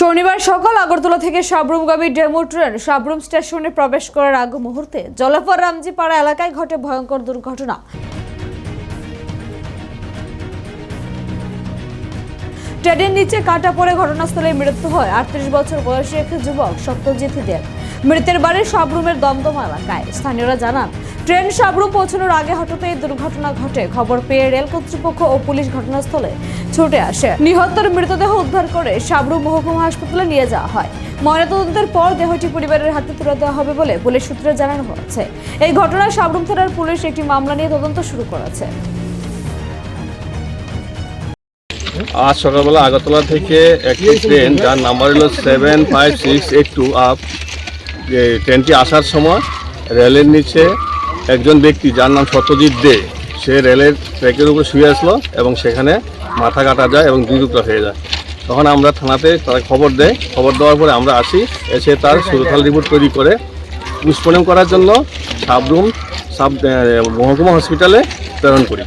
শনিবার সকাল আগরতলা থেকে সাবরুমগামী ডেমো ট্রেন সাবরুম স্টেশনে প্রবেশ করার আগ মুহূর্তে জলাপর রামজিপাড়া এলাকায় ঘটে ভয়ঙ্কর দুর্ঘটনা। ট্রেনের নিচে কাটা পড়ে ঘটনাস্থলে মৃত্যু হয় আটত্রিশ বছর বয়সী এক যুবক সত্যজিৎ দেব। মৃতের বাড়ি সাবরুমের দমদমা এলাকায়। স্থানীয়রা জানান, ট্রেন সাবরুম পৌঁছানোর আগে হঠাৎ এই দুর্ঘটনা ঘটে। খবর পেয়ে রেল কর্তৃপক্ষ ও পুলিশ ঘটনাস্থলে ছুটে আসে। নিহতের মৃতদেহ উদ্ধার করে সাবরুম মহকুমা হাসপাতালে নিয়ে যাওয়া হয়। ময়নাতদন্তের পর দেহটি পরিবারের হাতে তুলে দেওয়া হবে বলে পুলিশ সূত্রে জানানো হয়েছে। এই ঘটনায় সাবরুম থানার পুলিশ একটি মামলা নিয়ে তদন্ত শুরু করেছে। আজ সকালবেলা আগরতলা থেকে একটি ট্রেন, যার নাম্বার হলো seven five six eight two up, যে ট্রেনটি আসার সময় রেলের নিচে একজন ব্যক্তি, যার নাম সত্যজিৎ দে সে রেলের ট্র্যাকের উপরে শুয়ে আসলো এবং সেখানে মাথা কাটা যায় এবং দুই টুকরা হয়ে যায়। তখন আমরা থানাতে তারা খবর দেয়। খবর দেওয়ার পরে আমরা আসি, এসে তার সুরখাল রিপোর্ট তৈরি করে পুষ্পনম করার জন্য সাবরুম সাব মহকুমা হসপিটালে প্রেরণ করি।